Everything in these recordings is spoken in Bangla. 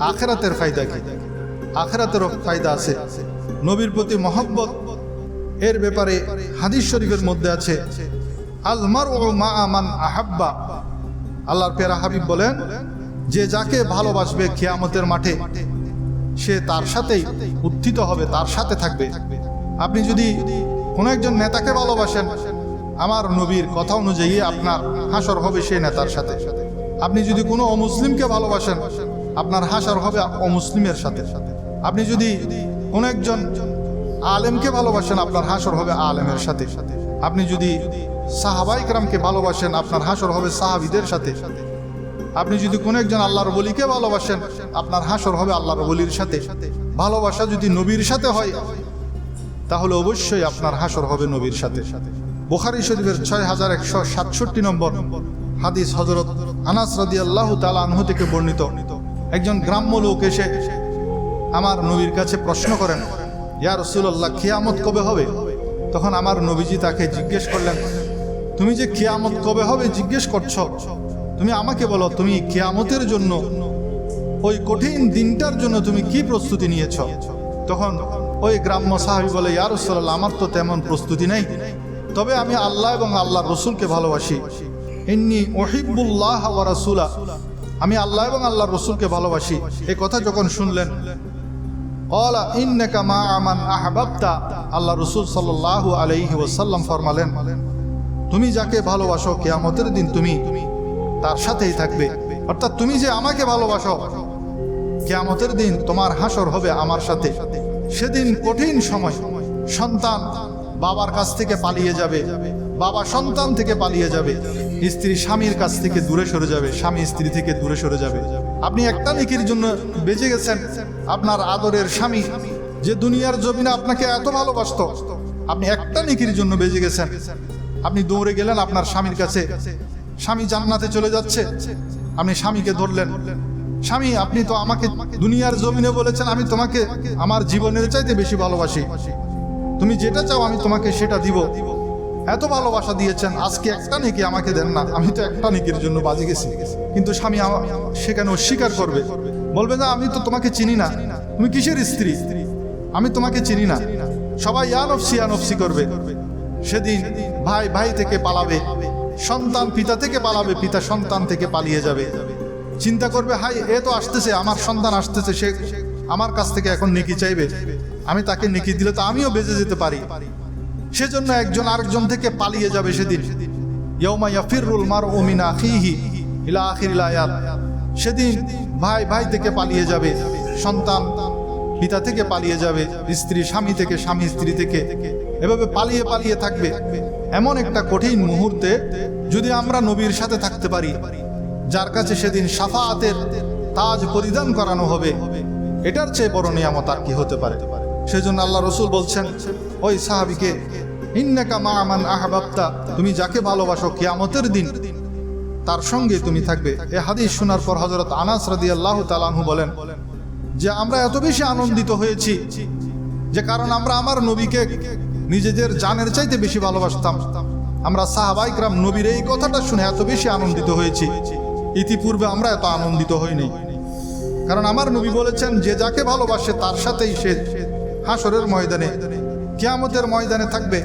আখেরাতের ফায়দা কি? আখেরাতেরও ফায়দা আছে। নবীর প্রতি মহব্বত, এর ব্যাপারে হাদিস শরীফের মধ্যে আছে আলমার ও মা আমান আহাব্বা। আল্লাহর পেরা হাবিব বলেন, যে যাকে ভালোবাসবে খেয়ামতের মাঠে, সে তার সাথেই উত্থিত হবে, তার সাথে থাকবে। আপনি যদি কোনো একজন নেতাকে ভালোবাসেন, আমার নবীর কথা অনুযায়ী আপনার হাসর হবে সেই নেতার সাথে। আপনি যদি কোনো অমুসলিমকে ভালোবাসেন আপনার হাসার হবে অমুসলিমের সাথে। সাথে আপনি যদি কোন একজন আলেমকে ভালোবাসেন, আপনার হাসর হবে আলেমের সাথে। সাথে আপনি যদি সাহাবাইকরামকে ভালোবাসেন, আপনার হাসর হবে সাহাবিদের সাথে। সাথে আপনি যদি কোনো একজন আল্লাহর বলিকে ভালোবাসেন, আপনার হাসর হবে আল্লাহর বলির সাথে। সাথে ভালোবাসা যদি নবীর সাথে হয়, তাহলে অবশ্যই আপনার হাসর হবে নবীর সাথে। সাথে বোখারি শরীফের ছয় হাজার একশো সাতষট্টি নম্বর হাদিস হজরত আনাস রাদি আল্লাহ তালা আনহ থেকে বর্ণিত। একজন গ্রাম্য লোক এসে আমার নবীর কাছে প্রশ্ন করেন, ইয়া রসুল্লাহ খিয়ামত কবে হবে? তখন আমার নবীজি তাকে জিজ্ঞেস করলেন, তুমি যে খিয়ামত কবে হবে জিজ্ঞেস করছ? তুমি আমাকে বলো, তুমি খিয়ামতের জন্য, ওই কঠিন দিনটার জন্য তুমি কি প্রস্তুতি নিয়েছ? তখন ওই গ্রাম্য সাহাবি বলে, ইয়া রসুল্লাহ আমার তো তেমন প্রস্তুতি নেই। তবে আমি আল্লাহ এবং আল্লাহ রসুলকে ভালোবাসি। ইন্নি ওহিবুল্লাহ ওয়া রাসূলা আমি আল্লাহ এবং আল্লাহ রসুলকে ভালোবাসি। এই কথা যখন শুনলেন কলা ইন্নাকা মা আমান আহবাবতা আল্লাহ রসুল সাল্লাল্লাহু আলাইহি ওয়াসাল্লাম ফরমালেন, তুমি যাকে ভালোবাসো, কিয়ামতের দিন তুমি তার সাথেই থাকবে। অর্থাৎ তুমি যে আমাকে ভালোবাসো, কিয়ামতের দিন তোমার হাসর হবে আমার সাথে। সেদিন কঠিন সময় সন্তান বাবার কাছ থেকে পালিয়ে যাবে, বাবা সন্তান থেকে পালিয়ে যাবে। স্ত্রী স্বামীর কাছ থেকে দূরে সরে যাবে, স্বামী স্ত্রী থেকে দূরে সরে যাবে। আপনি একটা নেকির জন্য বেঁচে গেছেন, আপনার আদরের স্বামী যে দুনিয়ার জমিনে আপনাকে এত ভালোবাসতো, আপনি একটা নেকির জন্য বেঁচে গেছেন। আপনি দৌড়ে গেলেন আপনার স্বামীর কাছে। স্বামী জান্নাতে চলে যাচ্ছে। আপনি স্বামীকে ধরলেন। স্বামী, আপনি তো আমাকে দুনিয়ার জমিনে বলেছেন, আমি তোমাকে আমার জীবনের চাইতে বেশি ভালোবাসি। তুমি যেটা চাও আমি তোমাকে সেটা দিব। এত ভালোবাসা দিয়েছেন, আজকে একটা নেকি আমাকে দেন না। আমি তো একটা নেকির জন্য বাজে গেছি। কিন্তু স্বামী সেখানে অস্বীকার করবে। বলবে, না, আমি তো তোমাকে চিনি না। তুমি কিসের স্ত্রী? আমি তোমাকে চিনি না। সবাই ইয়ানফসি ইয়ানফসি করবে। সেদিন ভাই ভাই থেকে পালাবে। সন্তান পিতা থেকে পালাবে। পিতা সন্তান থেকে পালিয়ে যাবে। চিন্তা করবে, হাই, এ তো আসতেছে, আমার সন্তান আসতেছে, সে আমার কাছ থেকে এখন নেকি চাইবে। আমি তাকে নেকি দিলে তো আমিও বেঁচে যেতে পারি। সেজন্য একজন আরেকজন থেকে পালিয়ে যাবে সেদিন। আয়াত। সেদিন ভাই ভাই থেকে পালিয়ে যাবে, সন্তান পিতা থেকে পালিয়ে যাবে, স্ত্রী স্বামী থেকে, স্বামী স্ত্রী থেকে। এভাবে পালিয়ে পালিয়ে থাকবে। এমন একটা কঠিন মুহূর্তে যদি আমরা নবীর সাথে থাকতে পারি, যার কাছে সেদিন সাফাতের তাজ পরিধান করানো হবে, এটার চেয়ে বড় নিয়ামত আর কি হতে পারে? সেজন্য আল্লাহ রসুল বলছেন ওই সাহাবিকে, ইন্নাকা মা আমান আহবাবতা তুমি যাকে ভালোবাসো কিয়ামতের দিন, তার সঙ্গে তুমি থাকবে। এ হাদিস শোনার পর হজরত আনাস রাদি আল্লাহ তালানহু বলেন, যে আমরা এত বেশি আনন্দিত হয়েছি, যে কারণ আমরা আমার নবীকে নিজেদের জানের চাইতে বেশি ভালোবাসতাম। আমরা সাহাবাইকরাম নবীর এই কথাটা শুনে এত বেশি আনন্দিত হয়েছি। ইতিপূর্বে আমরা এত আনন্দিত হইনি। কারণ আমার নবী বলেছেন, যে যাকে ভালোবাসে তার সাথেই সে হাসরের ময়দানে কিয়ামতের ময়দানে থাকবে।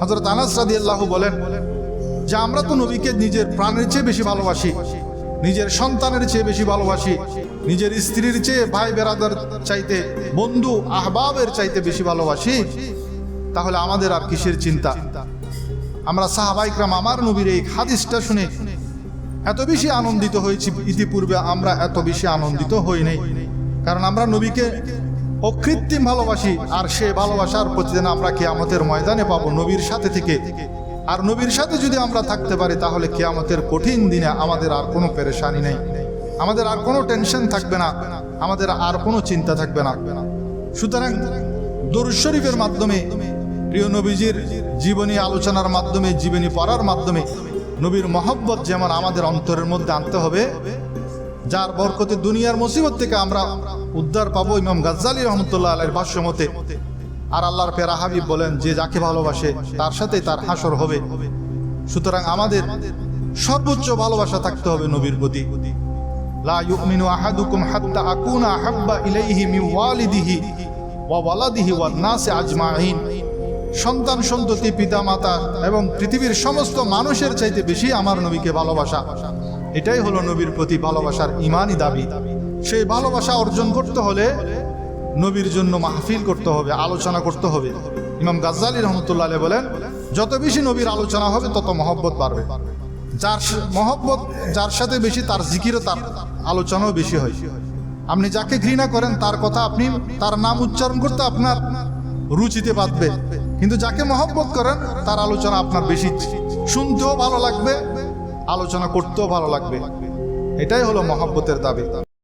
হজরত আনাস রাদি আল্লাহ বলেন যে, আমরা তো নবীকে নিজের প্রাণের চেয়ে বেশি ভালোবাসি, নিজের সন্তানের চেয়ে বেশি ভালোবাসি, নিজের স্ত্রীর চেয়ে ভাই বেরাদার চাইতে, বন্ধু আহবাবের চাইতে বেশি ভালোবাসি। তাহলে আমাদের আর কিসের চিন্তা? আমরা সাহাবাইকরাম আমার নবীর এই হাদিসটা শুনে এত বেশি আনন্দিত হয়েছি। ইতিপূর্বে আমরা এত বেশি আনন্দিত হই নাই। কারণ আমরা নবীকে অকৃত্রিম ভালোবাসি, আর সে ভালোবাসার প্রতিদিন আমরা কেয়ামতের ময়দানে পাবো নবীর সাথে থেকে। আর নবীর সাথে যদি আমরা থাকতে পারি, তাহলে কেয়ামতের কঠিন দিনে আমাদের আর কোনো পেরেশানি নেই। আমাদের আর কোনো টেনশন থাকবে না, আমাদের আর কোনো চিন্তা থাকবে না। সুতরাং দরুদ শরীফের মাধ্যমে, প্রিয় নবীজির জীবনী আলোচনার মাধ্যমে, জীবনী পড়ার মাধ্যমে নবীর মহব্বত যেমন আমাদের অন্তরের মধ্যে আনতে হবে যার বরকতে দুনিয়ার মুসিবত থেকে আমরা উদ্ধার পাবো ইমাম গাজ্জালি রহমতুল্লাহ আলের ভাষ্য মতে আর আল্লাহর পেরা হাবিব বলেন, যে যাকে ভালোবাসে, তার সাথে তার হাসর হবে। সুতরাং আমাদের সর্বোচ্চ ভালোবাসা থাকতে হবে নবীর প্রতি। লা ইউমিনু আহাদুকুম হাত্তা আকুনা আহাব্বা ইলাইহি মিন ওয়ালিদিহি ওয়া ওয়ালাদিহি ওয়ান নাসি আজমাইন। সন্তান সন্ততি পিতা মাতা এবং পৃথিবীর সমস্ত মানুষের চাইতে বেশি আমার নবীকে ভালোবাসা। এটাই হলো নবীর প্রতি ভালোবাসার ইমানই দাবি। সেই ভালোবাসা অর্জন করতে হলে নবীর জন্য মাহফিল করতে হবে, আলোচনা করতে হবে। ইমাম গাজ্জালি রহমতুল্লাহ বলেন, যত বেশি নবীর আলোচনা হবে, তত মহব্বত বাড়বে। যার মহব্বত, যার সাথে বেশি তার জিকিরও তার আলোচনাও বেশি হয়। আপনি যাকে ঘৃণা করেন, তার কথা আপনি, তার নাম উচ্চারণ করতে আপনার রুচিতে বাঁধবে। কিন্তু যাকে মহব্বত করেন, তার আলোচনা আপনার বেশি। শুনতেও ভালো লাগবে আলোচনা করতেও ভালো লাগবে। এটাই হলো মহাব্বতের দাবি।